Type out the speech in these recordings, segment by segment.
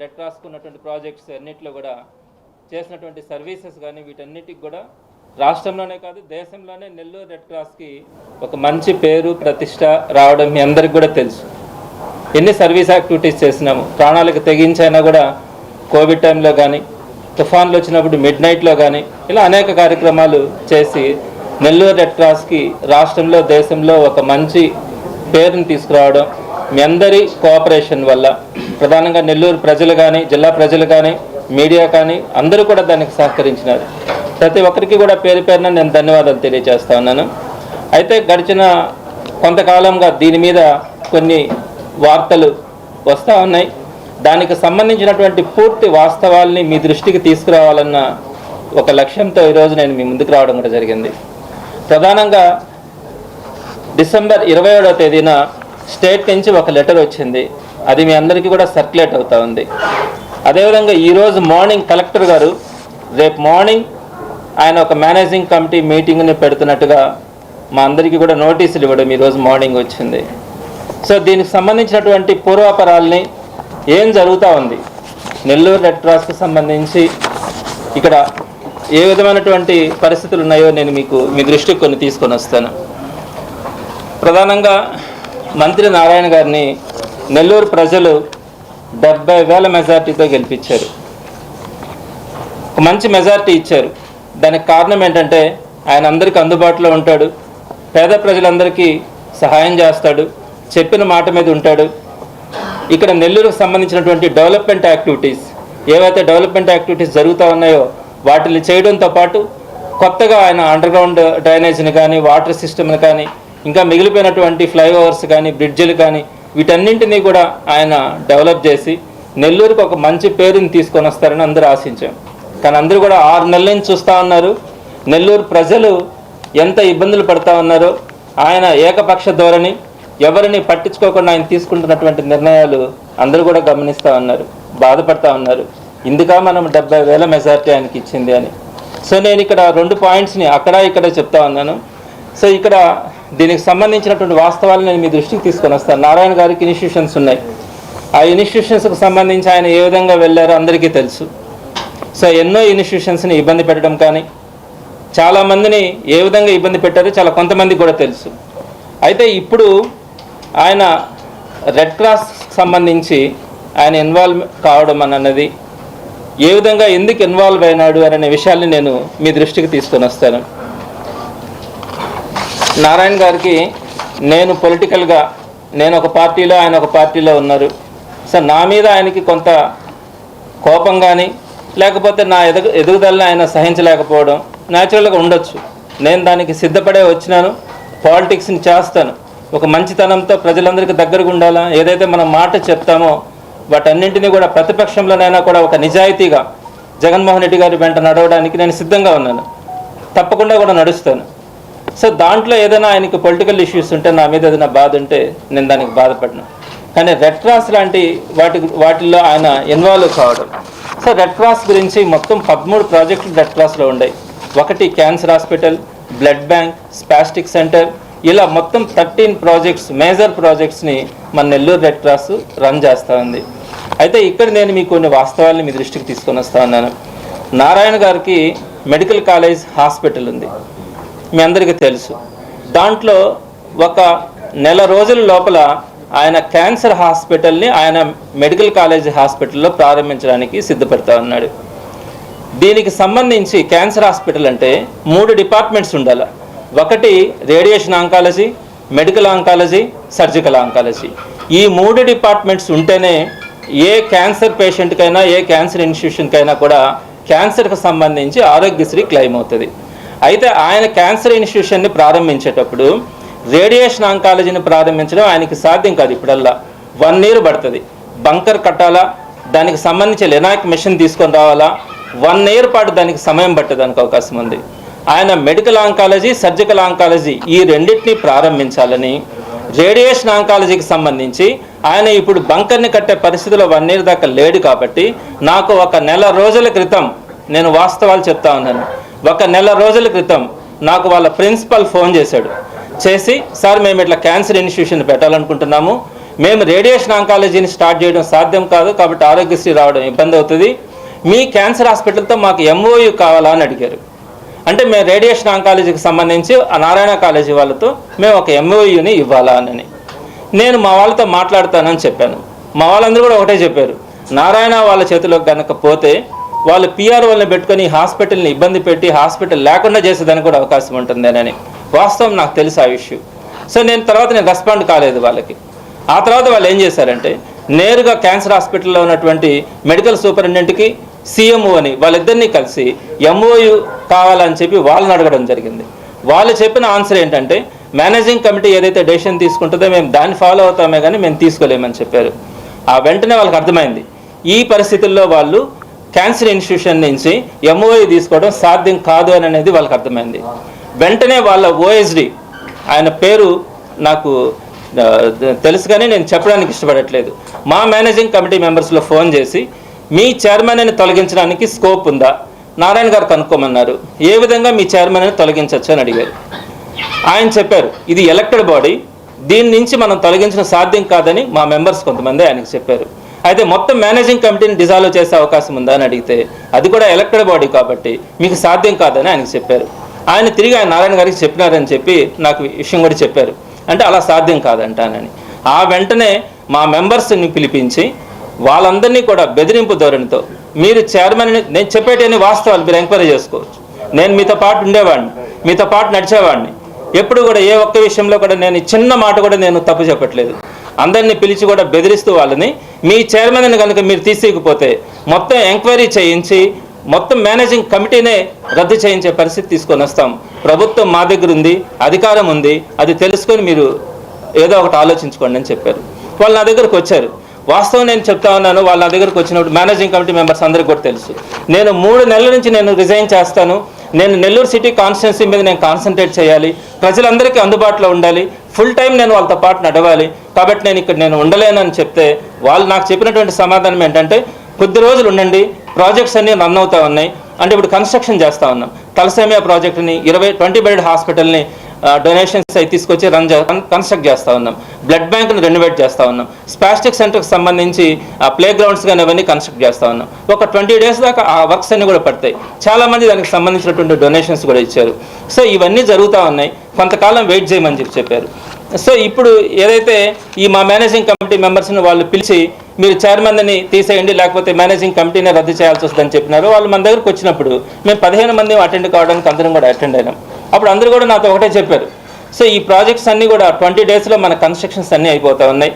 Red క్రాస్కు ఉన్నటువంటి projects అన్నింటిలో కూడా చేసినటువంటి సర్వీసెస్ కానీ వీటన్నిటికి కూడా రాష్ట్రంలోనే కాదు దేశంలోనే నెల్లూరు రెడ్ క్రాస్కి ఒక మంచి పేరు ప్రతిష్ట రావడం మీ అందరికి కూడా తెలుసు. ఎన్ని సర్వీస్ యాక్టివిటీస్ చేసినాము? ప్రాణాలకు తెగించైనా కూడా కోవిడ్ టైంలో కానీ తుఫాన్లు వచ్చినప్పుడు మిడ్ నైట్లో కానీ ఇలా అనేక కార్యక్రమాలు చేసి నెల్లూరు రెడ్ క్రాస్కి రాష్ట్రంలో దేశంలో ఒక మంచి పేరుని తీసుకురావడం మీ అందరి కోఆపరేషన్ వల్ల ప్రధానంగా నెల్లూరు ప్రజలు కానీ జిల్లా ప్రజలు కానీ మీడియా కానీ అందరూ కూడా దానికి సహకరించినారు. ప్రతి ఒక్కరికి కూడా పేరు పేరున నేను ధన్యవాదాలు తెలియజేస్తా ఉన్నాను. అయితే గడిచిన కొంతకాలంగా దీని మీద కొన్ని వార్తలు వస్తూ ఉన్నాయి. దానికి సంబంధించినటువంటి పూర్తి వాస్తవాల్ని మీ దృష్టికి తీసుకురావాలన్న ఒక లక్ష్యంతో ఈరోజు నేను మీ ముందుకు రావడం కూడా జరిగింది. ప్రధానంగా డిసెంబర్ ఇరవై ఏడవ తేదీన స్టేట్ నుంచి ఒక లెటర్ వచ్చింది. అది మీ అందరికీ కూడా సర్క్యులేట్ అవుతూ ఉంది. అదేవిధంగా ఈరోజు మార్నింగ్ కలెక్టర్ గారు రేపు మార్నింగ్ ఆయన ఒక మేనేజింగ్ కమిటీ మీటింగ్ని పెడుతున్నట్టుగా మా అందరికీ కూడా నోటీసులు ఇవ్వడం ఈరోజు మార్నింగ్ వచ్చింది. సో దీనికి సంబంధించినటువంటి పూర్వాపరాల్ని ఏం జరుగుతూ ఉంది? నెల్లూరు రెడ్ క్రాస్కి సంబంధించి ఇక్కడ ఏ విధమైనటువంటి పరిస్థితులు ఉన్నాయో నేను మీకు మీ దృష్టికి కొన్ని తీసుకొని వస్తాను. ప్రధానంగా మంత్రి నారాయణ గారిని నెల్లూరు ప్రజలు డెబ్బై వేల మెజార్టీతో గెలిపించారు. ఒక మంచి మెజార్టీ ఇచ్చారు. దానికి కారణం ఏంటంటే ఆయన అందరికీ అందుబాటులో ఉంటాడు. పేద ప్రజలందరికీ సహాయం చేస్తాడు. చెప్పిన మాట మీద ఉంటాడు. ఇక్కడ నెల్లూరుకు సంబంధించినటువంటి డెవలప్మెంట్ యాక్టివిటీస్ ఏవైతే డెవలప్మెంట్ యాక్టివిటీస్ జరుగుతూ ఉన్నాయో వాటిని చేయడంతో పాటు కొత్తగా ఆయన అండర్గ్రౌండ్ డ్రైనేజ్ని కానీ వాటర్ సిస్టమ్ని కానీ ఇంకా మిగిలిపోయినటువంటి ఫ్లైఓవర్స్ కానీ బ్రిడ్జిలు కానీ వీటన్నింటినీ కూడా ఆయన డెవలప్ చేసి నెల్లూరుకు ఒక మంచి పేరుని తీసుకొని వస్తారని అందరూ ఆశించాం. కానీ అందరూ కూడా ఆరు నెలల నుంచి చూస్తూ ఉన్నారు. నెల్లూరు ప్రజలు ఎంత ఇబ్బందులు పడుతూ ఉన్నారో ఆయన ఏకపక్ష ధోరణి ఎవరిని పట్టించుకోకుండా ఆయన తీసుకుంటున్నటువంటి నిర్ణయాలు అందరూ కూడా గమనిస్తూ ఉన్నారు బాధపడతా ఉన్నారు. ఇందుగా మనం డెబ్బై వేల మెజార్టీ ఆయనకి ఇచ్చింది అని. సో నేను ఇక్కడ రెండు పాయింట్స్ని అక్కడ ఇక్కడ చెప్తా ఉన్నాను. సో ఇక్కడ దీనికి సంబంధించినటువంటి వాస్తవాలు నేను మీ దృష్టికి తీసుకొని వస్తాను. నారాయణ గారికి ఇన్స్టిట్యూషన్స్ ఉన్నాయి. ఆ ఇన్స్టిట్యూషన్స్కి సంబంధించి ఆయన ఏ విధంగా వెళ్ళారో అందరికీ తెలుసు. సో ఎన్నో ఇన్స్టిట్యూషన్స్ని ఇబ్బంది పెట్టడం కానీ చాలామందిని ఏ విధంగా ఇబ్బంది పెట్టారో చాలా కొంతమందికి కూడా తెలుసు. అయితే ఇప్పుడు ఆయన రెడ్ క్రాస్ సంబంధించి ఆయన ఇన్వాల్వ్ కావడం అన్నది ఏ విధంగా ఎందుకు ఇన్వాల్వ్ అయినాడు అనే విషయాన్ని నేను మీ దృష్టికి తీసుకొని వస్తాను. నారాయణ గారికి నేను పొలిటికల్గా నేను ఒక పార్టీలో ఆయన ఒక పార్టీలో ఉన్నారు. సో నా మీద ఆయనకి కొంత కోపం కానీ లేకపోతే నా ఎదుగు ఎదుగుదలని ఆయన సహించలేకపోవడం న్యాచురల్గా ఉండొచ్చు. నేను దానికి సిద్ధపడే వచ్చినాను పాలిటిక్స్ని చేస్తాను. ఒక మంచితనంతో ప్రజలందరికీ దగ్గరగా ఉండాలా? ఏదైతే మనం మాట చెప్తామో వాటన్నింటినీ కూడా ప్రతిపక్షంలోనైనా కూడా ఒక నిజాయితీగా జగన్మోహన్ రెడ్డి గారి వెంట నడవడానికి నేను సిద్ధంగా ఉన్నాను. తప్పకుండా కూడా నడుస్తాను. సో దాంట్లో ఏదైనా ఆయనకి పొలిటికల్ ఇష్యూస్ ఉంటే నా మీద ఏదైనా బాధ ఉంటే నేను దానికి బాధపడను. కానీ రెడ్ క్రాస్ లాంటి వాటి వాటిల్లో ఆయన ఇన్వాల్వ్ కావడం. సో రెడ్ క్రాస్ గురించి మొత్తం పదమూడు ప్రాజెక్టులు రెడ్ క్రాస్లో ఉన్నాయి. ఒకటి cancer hospital blood bank spastic centre ఇలా మొత్తం థర్టీన్ ప్రాజెక్ట్స్ మేజర్ ప్రాజెక్ట్స్ని మన నెల్లూరు రెడ్ క్రాస్ రన్ చేస్తూ ఉంది అయితే ఇక్కడ నేను మీకు కొన్ని వాస్తవాల్ని మీ దృష్టికి తీసుకొని వస్తా ఉన్నాను. నారాయణ గారికి మెడికల్ కాలేజ్ హాస్పిటల్ ఉంది. మీ అందరికీ తెలుసు. దాంట్లో ఒక నెల రోజుల లోపల ఆయన క్యాన్సర్ హాస్పిటల్ని ఆయన మెడికల్ కాలేజ్ హాస్పిటల్లో ప్రారంభించడానికి సిద్ధపడతా ఉన్నాడు. దీనికి సంబంధించి క్యాన్సర్ హాస్పిటల్ అంటే మూడు డిపార్ట్మెంట్స్ ఉండాలి. ఒకటి radiation oncology medical oncology surgical oncology. ఈ మూడు డిపార్ట్మెంట్స్ ఉంటేనే ఏ క్యాన్సర్ పేషెంట్కైనా ఏ క్యాన్సర్ ఇన్స్టిట్యూషన్కైనా కూడా క్యాన్సర్కి సంబంధించి ఆరోగ్యశ్రీ క్లెయిమ్ అవుతుంది. అయితే ఆయన క్యాన్సర్ ఇన్స్టిట్యూషన్ని ప్రారంభించేటప్పుడు రేడియేషన్ ఆంకాలజీని ప్రారంభించడం ఆయనకి సాధ్యం కాదు ఇప్పుడల్లా. వన్ ఇయర్ పడుతుంది. బంకర్ కట్టాలా? దానికి సంబంధించి లెనాక్ మిషన్ తీసుకొని రావాలా? వన్ ఇయర్ పాటు దానికి సమయం పట్టేదానికి అవకాశం ఉంది. ఆయన మెడికల్ ఆంకాలజీ సర్జికల్ ఆంకాలజీ ఈ రెండింటిని ప్రారంభించాలని రేడియేషన్ ఆంకాలజీకి సంబంధించి ఆయన ఇప్పుడు బంకర్ని కట్టే పరిస్థితిలో వన్ ఇయర్ దాకా లేడు కాబట్టి నాకు ఒక నెల రోజుల క్రితం నేను వాస్తవాలు చెప్తా ఉన్నాను. ఒక నెల రోజుల క్రితం నాకు వాళ్ళ ప్రిన్సిపల్ ఫోన్ చేశాడు. చేసి సార్ మేము ఇట్లా క్యాన్సర్ ఇన్స్టిట్యూషన్ పెట్టాలనుకుంటున్నాము. మేము రేడియేషన్ ఆంకాలజీని స్టార్ట్ చేయడం సాధ్యం కాదు కాబట్టి ఆరోగ్యశ్రీ రావడం ఇబ్బంది అవుతుంది. మీ క్యాన్సర్ హాస్పిటల్తో మాకు ఎంఓయూ కావాలా? అని అడిగారు. అంటే మేము రేడియేషన్ ఆంకాలజీకి సంబంధించి ఆ నారాయణ కాలేజీ వాళ్ళతో మేము ఒక ఎంఓయూని ఇవ్వాలా అని. నేను మా వాళ్ళతో మాట్లాడతానని చెప్పాను. మా వాళ్ళందరూ కూడా ఒకటే చెప్పారు. నారాయణ వాళ్ళ చేతిలోకి కనుక పోతే వాళ్ళు పిఆర్ వాళ్ళని పెట్టుకొని హాస్పిటల్ని ఇబ్బంది పెట్టి హాస్పిటల్ లేకుండా చేసేదానికి కూడా అవకాశం ఉంటుందేనని వాస్తవం నాకు తెలుసు ఆ ఇష్యూ. సో నేను తర్వాత నేను రెస్పాండ్ కాలేదు వాళ్ళకి. ఆ తర్వాత వాళ్ళు ఏం చేశారంటే నేరుగా క్యాన్సర్ హాస్పిటల్లో ఉన్నటువంటి మెడికల్ సూపరింటెండెంట్కి సీఎంఓ అని వాళ్ళిద్దరినీ కలిసి ఎంఓయు కావాలని చెప్పి వాళ్ళని అడగడం జరిగింది. వాళ్ళు చెప్పిన ఆన్సర్ ఏంటంటే మేనేజింగ్ కమిటీ ఏదైతే డెసిషన్ తీసుకుంటుందో మేము దాన్ని ఫాలో అవుతామే కానీ మేము తీసుకోలేమని చెప్పారు. ఆ వెంటనే వాళ్ళకి అర్థమైంది. ఈ పరిస్థితుల్లో వాళ్ళు క్యాన్సర్ ఇన్స్టిట్యూషన్ నుంచి ఎంఓఐ తీసుకోవడం సాధ్యం కాదు అని అనేది వాళ్ళకి అర్థమైంది. వెంటనే వాళ్ళ ఓఎస్డి ఆయన పేరు నాకు తెలుసు కానీ నేను చెప్పడానికి ఇష్టపడట్లేదు. మా మేనేజింగ్ కమిటీ మెంబర్స్లో ఫోన్ చేసి మీ చైర్మన్ని తొలగించడానికి స్కోప్ ఉందా? నారాయణ గారు కనుక్కోమన్నారు. ఏ విధంగా మీ చైర్మన్ని తొలగించవచ్చు అని అడిగారు. ఆయన చెప్పారు ఇది ఎలక్టెడ్ బాడీ దీని నుంచి మనం తొలగించడం సాధ్యం కాదని మా మెంబర్స్ కొంతమంది ఆయనకు చెప్పారు. అయితే మొత్తం మేనేజింగ్ కమిటీని డిజాల్వ్ చేసే అవకాశం ఉందా అని అడిగితే అది కూడా ఎలక్టెడ్ బాడీ కాబట్టి మీకు సాధ్యం కాదని ఆయనకు చెప్పారు. ఆయన తిరిగి ఆయన నారాయణ గారికి చెప్పినారని చెప్పి నాకు విషయం కూడా చెప్పారు. అంటే అలా సాధ్యం కాదంటానని. ఆ వెంటనే మా మెంబర్స్ని పిలిపించి వాళ్ళందరినీ కూడా బెదిరింపు ధోరణితో మీరు చైర్మన్ నేను చెప్పేటన్ని వాస్తవాలు మీరు ఎంక్వైరీ చేసుకోవచ్చు. నేను మీతో పాటు ఉండేవాడిని మీతో పాటు నడిచేవాడిని. ఎప్పుడు కూడా ఏ ఒక్క విషయంలో కూడా నేను చిన్న మాట కూడా నేను తప్పు చెప్పట్లేదు. అందరినీ పిలిచి కూడా బెదిరిస్తూ వాళ్ళని మీ చైర్మన్ని కనుక మీరు తీసేయకపోతే మొత్తం ఎంక్వైరీ చేయించి మొత్తం మేనేజింగ్ కమిటీనే రద్దు చేయించే పరిస్థితి తీసుకొని వస్తాం. ప్రభుత్వం మా దగ్గర ఉంది అధికారం ఉంది అది తెలుసుకొని మీరు ఏదో ఒకటి ఆలోచించుకోండి అని చెప్పారు. వాళ్ళు నా దగ్గరకు వచ్చారు. వాస్తవం నేను చెప్తా ఉన్నాను వాళ్ళ దగ్గరకు వచ్చినప్పుడు మేనేజింగ్ కమిటీ మెంబర్స్ అందరికీ కూడా తెలుసు. నేను మూడు నెలల నుంచి నేను రిజైన్ చేస్తాను. నేను నెల్లూరు సిటీ కాన్స్టిట్యున్సీ మీద నేను కాన్సన్ట్రేట్ చేయాలి. ప్రజలందరికీ అందుబాటులో ఉండాలి. ఫుల్ టైం నేను వాళ్ళతో పాటు నడవాలి. కాబట్టి నేను ఇక్కడ నేను ఉండలేనని చెప్తే వాళ్ళు నాకు చెప్పినటువంటి సమాధానం ఏంటంటే కొద్ది రోజులు ఉండండి. ప్రాజెక్ట్స్ అన్నీ రన్ అవుతా ఉన్నాయి. అంటే ఇప్పుడు కన్స్ట్రక్షన్ చేస్తూ ఉన్నాం. తలసేమియా ప్రాజెక్ట్ని ఇరవై ట్వంటీ బెడ్ హాస్పిటల్ని డొనేషన్స్ అవి తీసుకొచ్చి రన్ కన్స్ట్రక్ట్ చేస్తూ ఉన్నాం. బ్లడ్ బ్యాంక్ను రెనోవేట్ చేస్తూ ఉన్నాం. స్పాస్టిక్ సెంటర్కి సంబంధించి ప్లే గ్రౌండ్స్ కానీ అవన్నీ కన్స్ట్రక్ట్ చేస్తూ ఉన్నాం. ఒక ట్వంటీ డేస్ దాకా ఆ వర్క్స్ అన్ని కూడా పడతాయి. చాలామంది దానికి సంబంధించినటువంటి డొనేషన్స్ కూడా ఇచ్చారు. సో ఇవన్నీ జరుగుతూ ఉన్నాయి. కొంతకాలం వెయిట్ చేయమని చెప్పి చెప్పారు. సో ఇప్పుడు ఏదైతే ఈ మా మేనేజింగ్ కమిటీ మెంబర్స్ని వాళ్ళు పిలిచి మీరు చైర్మన్ని తీసేయండి లేకపోతే మేనేజింగ్ కమిటీనే రద్దు చేయాల్సి వస్తుందని చెప్పినారు. వాళ్ళు మన దగ్గరకు వచ్చినప్పుడు మేము పదిహేను మంది అటెండ్ కావడానికి అందరం కూడా అటెండ్ అయినాం. అప్పుడు అందరూ కూడా నాతో ఒకటే చెప్పారు. సో ఈ ప్రాజెక్ట్స్ అన్నీ కూడా ట్వంటీ డేస్లో మన కన్స్ట్రక్షన్స్ అన్నీ అయిపోతూ ఉన్నాయి.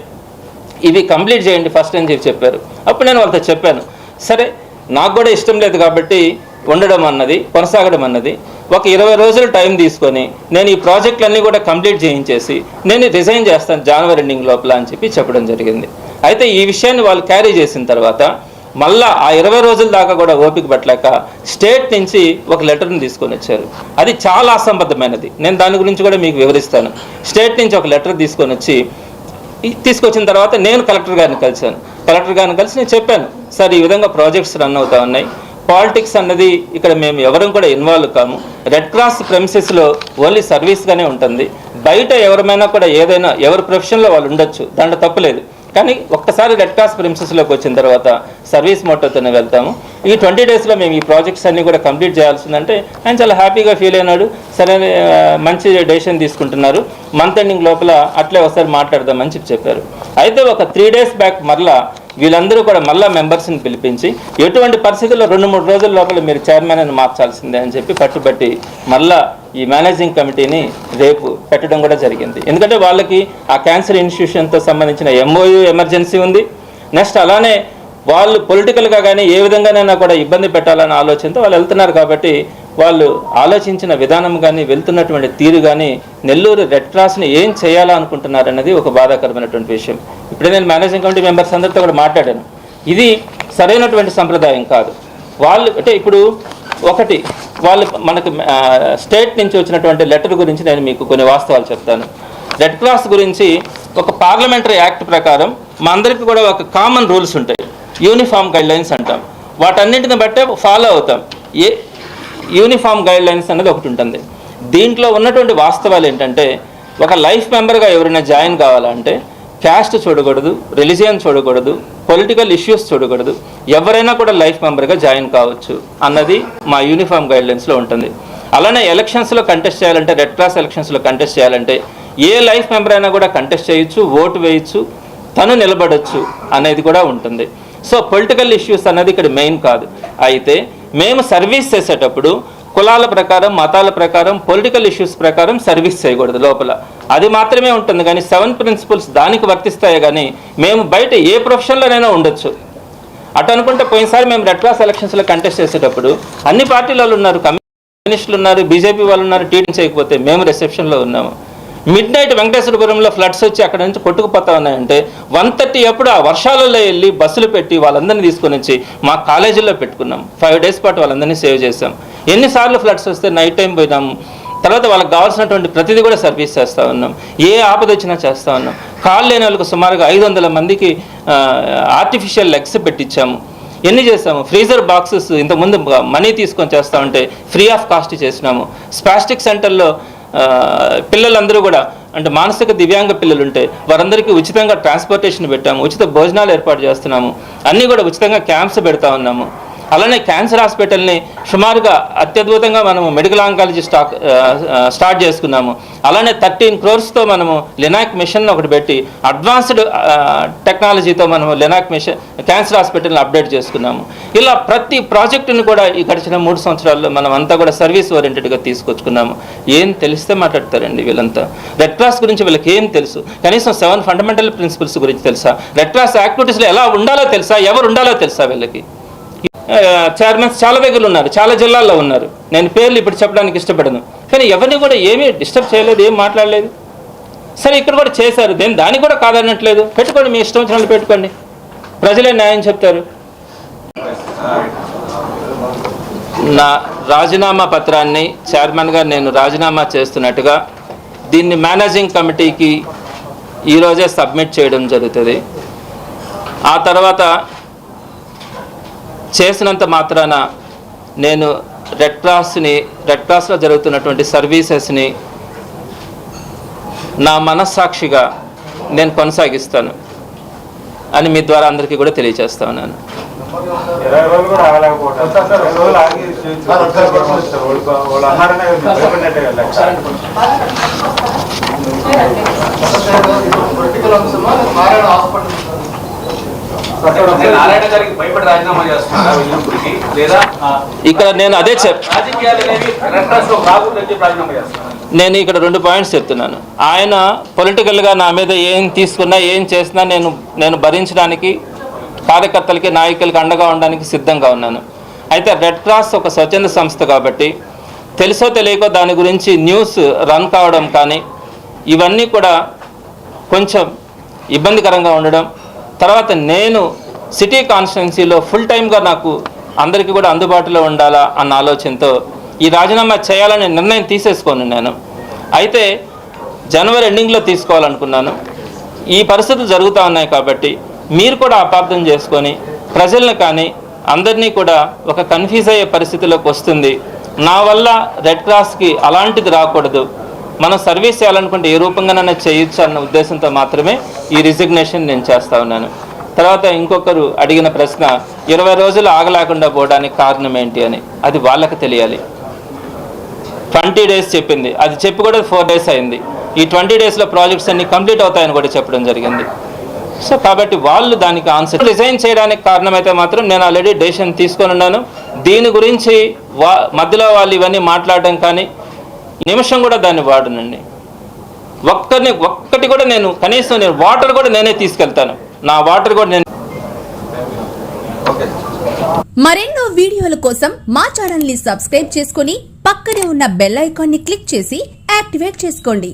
ఇవి కంప్లీట్ చేయండి ఫస్ట్ అని చెప్పి చెప్పారు. అప్పుడు నేను వాళ్ళతో చెప్పాను. సరే నాకు కూడా ఇష్టం లేదు కాబట్టి ఉండడం అన్నది కొనసాగడం అన్నది ఒక ఇరవై రోజులు టైం తీసుకొని నేను ఈ ప్రాజెక్టులన్నీ కూడా కంప్లీట్ చేయించేసి నేను రిజైన్ చేస్తాను జనవరి ఎండింగ్ లోపల అని చెప్పి చెప్పడం జరిగింది. అయితే ఈ విషయాన్ని వాళ్ళు క్యారీ చేసిన తర్వాత మళ్ళా ఆ ఇరవై రోజుల దాకా కూడా ఓపిక పట్టలేక స్టేట్ నుంచి ఒక లెటర్ని తీసుకొని వచ్చారు. అది చాలా అసంబద్ధమైనది. నేను దాని గురించి కూడా మీకు వివరిస్తాను. స్టేట్ నుంచి ఒక లెటర్ తీసుకొని వచ్చి తీసుకొచ్చిన తర్వాత నేను కలెక్టర్ గారిని కలిశాను. కలెక్టర్ గారిని కలిసి నేను చెప్పాను సార్ ఈ విధంగా ప్రాజెక్ట్స్ రన్ అవుతా ఉన్నాయి. పాలిటిక్స్ అన్నది ఇక్కడ మేము ఎవరం కూడా ఇన్వాల్వ్ కాము. రెడ్ క్రాస్ ప్రెమిసెస్లో ఓన్లీ సర్వీస్గానే ఉంటుంది. బయట ఎవరమైనా కూడా ఏదైనా ఎవరి ప్రొఫెషన్లో వాళ్ళు ఉండొచ్చు. దాంట్లో తప్పులేదు కానీ ఒక్కసారి రెడ్ క్రాస్ ప్రిన్సెస్లోకి వచ్చిన తర్వాత సర్వీస్ మోటోతోనే వెళ్తాము. ఈ ట్వంటీ డేస్లో మేము ఈ ప్రాజెక్ట్స్ అన్నీ కూడా కంప్లీట్ చేయాల్సిందంటే ఆయన చాలా హ్యాపీగా ఫీల్ అయినాడు. సరే మంచి డెసిషన్ తీసుకుంటున్నారు. మంత్ ఎండింగ్ లోపల అట్లే ఒకసారి మాట్లాడదామని చెప్పి చెప్పారు. అయితే ఒక త్రీ డేస్ బ్యాక్ మరలా వీళ్ళందరూ కూడా మళ్ళా మెంబర్స్ని పిలిపించి ఎటువంటి పరిస్థితుల్లో రెండు మూడు రోజుల లోపల మీరు చైర్మన్ అని మార్చాల్సిందే అని చెప్పి పట్టుబట్టి మళ్ళా ఈ మేనేజింగ్ కమిటీని రేపు పెట్టడం కూడా జరిగింది. ఎందుకంటే వాళ్ళకి ఆ క్యాన్సర్ ఇన్స్టిట్యూషన్తో సంబంధించిన ఎంఓయూ ఎమర్జెన్సీ ఉంది. నెక్స్ట్ అలానే వాళ్ళు పొలిటికల్గా కానీ ఏ విధంగానైనా కూడా ఇబ్బంది పెట్టాలనే ఆలోచనతో వాళ్ళు వెళ్తున్నారు కాబట్టి వాళ్ళు ఆలోచించిన విధానం కానీ వెళ్తున్నటువంటి తీరు కానీ నెల్లూరు రెడ్ క్రాస్ని ఏం చేయాలనుకుంటున్నారన్నది ఒక బాధాకరమైనటువంటి విషయం. ఇప్పుడే నేను మేనేజింగ్ కమిటీ మెంబర్స్ అందరితో కూడా మాట్లాడాను. ఇది సరైనటువంటి సంప్రదాయం కాదు. వాళ్ళు అంటే ఇప్పుడు ఒకటి వాళ్ళు మనకు స్టేట్ నుంచి వచ్చినటువంటి లెటర్ గురించి నేను మీకు కొన్ని వాస్తవాలు చెప్తాను. రెడ్ క్రాస్ గురించి ఒక పార్లమెంటరీ యాక్ట్ ప్రకారం మా అందరికీ కూడా ఒక కామన్ రూల్స్ ఉంటాయి. యూనిఫామ్ గైడ్ లైన్స్ అంటాం. వాటన్నింటిని బట్టే ఫాలో అవుతాం. ఏ యూనిఫామ్ గైడ్ లైన్స్ అనేది ఒకటి ఉంటుంది. దీంట్లో ఉన్నటువంటి వాస్తవాలు ఏంటంటే ఒక లైఫ్ మెంబర్గా ఎవరైనా జాయిన్ కావాలంటే క్యాస్ట్ చూడకూడదు రిలీజియన్ చూడకూడదు పొలిటికల్ ఇష్యూస్ చూడకూడదు ఎవరైనా కూడా లైఫ్ మెంబర్గా జాయిన్ కావచ్చు అన్నది మా యూనిఫామ్ గైడ్లైన్స్లో ఉంటుంది. అలానే ఎలక్షన్స్లో కంటెస్ట్ చేయాలంటే రెడ్ క్రాస్ ఎలక్షన్స్లో కంటెస్ట్ చేయాలంటే ఏ లైఫ్ మెంబర్ అయినా కూడా కంటెస్ట్ చేయొచ్చు ఓటు వేయచ్చు తను నిలబడచ్చు అనేది కూడా ఉంటుంది. సో పొలిటికల్ ఇష్యూస్ అనేది ఇక్కడ మెయిన్ కాదు. అయితే మేము సర్వీస్ చేసేటప్పుడు కులాల ప్రకారం మతాల ప్రకారం పొలిటికల్ ఇష్యూస్ ప్రకారం సర్వీస్ చేయకూడదు లోపల. అది మాత్రమే ఉంటుంది కానీ సెవెన్ ప్రిన్సిపల్స్ దానికి వర్తిస్తాయి కానీ మేము బయట ఏ ప్రొఫెషన్లోనైనా ఉండొచ్చు. అటు అనుకుంటే పోయినసారి మేము రెడ్ క్రాస్ ఎలక్షన్స్లో కంటెస్ట్ చేసేటప్పుడు అన్ని పార్టీల ఉన్నారు కమ్యూనిస్టులు ఉన్నారు బీజేపీ వాళ్ళు ఉన్నారు టీడీ చేయకపోతే మేము రిసెప్షన్లో ఉన్నాము. మిడ్ నైట్ వెంకటేశ్వరపురంలో ఫ్లడ్స్ వచ్చి అక్కడ నుంచి కొట్టుకుపోతా ఉన్నాయంటే వన్ థర్టీ అప్పుడు ఆ వర్షాలలో వెళ్ళి బస్సులు పెట్టి వాళ్ళందరినీ తీసుకొని వచ్చి మా కాలేజీలో పెట్టుకున్నాం. ఫైవ్ డేస్ పాటు వాళ్ళందరినీ సేవ్ చేసాం ఎన్నిసార్లు ఫ్లడ్స్ వస్తే నైట్ టైం పోయినాము తర్వాత వాళ్ళకి కావాల్సినటువంటి ప్రతిదీ కూడా సర్వీస్ చేస్తూ ఉన్నాం. ఏ ఆపద వచ్చినా చేస్తూ ఉన్నాం. కాళ్ళు లేని వాళ్ళకు సుమారుగా ఐదు వందల మందికి ఆర్టిఫిషియల్ లెగ్స్ పెట్టించాము. ఎన్ని చేస్తాము ఫ్రీజర్ బాక్సెస్ ఇంతకుముందు మనీ తీసుకొని చేస్తా ఉంటే ఫ్రీ ఆఫ్ కాస్ట్ చేసినాము. స్పాస్టిక్ సెంటర్లో పిల్లలందరూ కూడా అంటే మానసిక దివ్యాంగ పిల్లలు ఉంటే వారందరికీ ఉచితంగా ట్రాన్స్పోర్టేషన్ పెట్టాము ఉచిత భోజనాలు ఏర్పాటు చేస్తున్నాము అన్నీ కూడా ఉచితంగా క్యాంప్స్ పెడతా ఉన్నాము. అలానే క్యాన్సర్ హాస్పిటల్ని సుమారుగా అత్యద్భుతంగా మనము మెడికల్ ఆంకాలజీ స్టాక్ స్టార్ట్ చేసుకున్నాము. అలానే థర్టీన్ క్రోర్స్తో మనము లినాక్ మిషన్ ఒకటి పెట్టి అడ్వాన్స్డ్ టెక్నాలజీతో మనము లినాక్ మిషన్ క్యాన్సర్ హాస్పిటల్ని అప్డేట్ చేసుకున్నాము. ఇలా ప్రతి ప్రాజెక్టుని కూడా ఈ గడిచిన మూడు సంవత్సరాల్లో మనం అంతా కూడా సర్వీస్ ఓరియంటెడ్గా తీసుకొచ్చుకున్నాము. ఏం తెలిస్తే మాట్లాడతారండి వీళ్ళంతా. రెడ్ క్రాస్ గురించి వీళ్ళకి ఏం తెలుసు? కనీసం సెవెన్ ఫండమెంటల్ ప్రిన్సిపల్స్ గురించి తెలుసా? రెడ్ క్రాస్ యాక్టివిటీస్లో ఎలా ఉండాలో తెలుసా? ఎవరు ఉండాలో తెలుసా వీళ్ళకి? చైర్మన్స్ చాలా దగ్గర ఉన్నారు చాలా జిల్లాల్లో ఉన్నారు. నేను పేర్లు ఇప్పుడు చెప్పడానికి ఇష్టపడను. కానీ ఎవరిని కూడా ఏమీ డిస్టర్బ్ చేయలేదు ఏం మాట్లాడలేదు. సరే ఇక్కడ కూడా చేశారు. దేని దానికి కూడా కాదనట్లేదు. పెట్టుకోండి మీ ఇష్టం వచ్చినట్లు పెట్టుకోండి. ప్రజలే న్యాయం చెప్తారు. నా రాజీనామా పత్రాన్ని చైర్మన్గా నేను రాజీనామా చేస్తున్నట్టుగా దీన్ని మేనేజింగ్ కమిటీకి ఈరోజే సబ్మిట్ చేయడం జరుగుతుంది. ఆ తర్వాత చేసినంత మాత్రాన నేను రెడ్ క్రాస్ని రెడ్ క్రాస్లో జరుగుతున్నటువంటి సర్వీసెస్ని నా మనస్సాక్షిగా నేను కొనసాగిస్తాను అని మీ ద్వారా అందరికీ కూడా తెలియజేస్తా ఉన్నాను హాస్పిటల్ నారాయణ గారికి భయపడి రాజీనామా చేస్తున్నారా వెళ్ళినప్పటికీ లేదా ఆ, ఇక్కడ నేను అదే చెప్ రాజకీయాలు అనేవి రెఫరెన్స్లో రాకూడదని చెప్పి రాజీనామా చేస్తున్నారు. నేను ఇక్కడ రెండు పాయింట్స్ చెప్తున్నాను. ఆయన పొలిటికల్గా నా మీద ఏం తీసుకున్నా ఏం చేసినా నేను నేను భరించడానికి కార్యకర్తలకి నాయకులకి అండగా ఉండడానికి సిద్ధంగా ఉన్నాను. అయితే రెడ్ క్రాస్ ఒక స్వచ్ఛంద సంస్థ కాబట్టి తెలుసో తెలియకో దాని గురించి న్యూస్ రన్ కావడం కానీ ఇవన్నీ కూడా కొంచెం ఇబ్బందికరంగా ఉండడం తర్వాత నేను సిటీ కాన్స్టిట్యున్సీలో ఫుల్ టైమ్గా నాకు అందరికీ కూడా అందుబాటులో ఉండాలా అన్న ఆలోచనతో ఈ రాజీనామా చేయాలనే నిర్ణయం తీసేసుకోను నేను అయితే జనవరి ఎండింగ్లో తీసుకోవాలనుకున్నాను. ఈ పరిస్థితులు జరుగుతూ ఉన్నాయి కాబట్టి మీరు కూడా అపార్థం చేసుకొని ప్రజలను కానీ అందరినీ కూడా ఒక కన్ఫ్యూజ్ అయ్యే పరిస్థితిలోకి వస్తుంది. నా వల్ల రెడ్ క్రాస్కి అలాంటిది రాకూడదు. మనం సర్వీస్ చేయాలనుకుంటే ఏ రూపంగానైనా చేయొచ్చు అన్న ఉద్దేశంతో మాత్రమే ఈ రిజిగ్నేషన్ నేను చేస్తా ఉన్నాను. తర్వాత ఇంకొకరు అడిగిన ప్రశ్న ఇరవై రోజులు ఆగలేకుండా పోవడానికి కారణం ఏంటి? అని. అది వాళ్ళకి తెలియాలి. ట్వంటీ డేస్ చెప్పింది. అది చెప్పి కూడా ఫోర్ డేస్ అయింది. ఈ ట్వంటీ డేస్లో ప్రాజెక్ట్స్ అన్ని కంప్లీట్ అవుతాయని కూడా చెప్పడం జరిగింది. సో కాబట్టి వాళ్ళు దానికి ఆన్సర్ రిజైన్ చేయడానికి కారణమైతే మాత్రం నేను ఆల్రెడీ డెసిషన్ తీసుకొని ఉన్నాను. దీని గురించి వా మధ్యలో వాళ్ళు ఇవన్నీ మాట్లాడడం కానీ నిమిషం కూడా దాన్ని వాడనండి. ఒక్కరిని ఒక్కటి కూడా నేను కనీసం నేను వాటర్ కూడా నేనే తీసుకెళ్తాను. నా వాటర్ కూడా నేను మరెన్నో వీడియోల కోసం మా ఛానల్ని సబ్స్క్రైబ్ చేసుకుని పక్కనే ఉన్న బెల్ ఐకాన్ని క్లిక్ చేసి యాక్టివేట్ చేసుకోండి.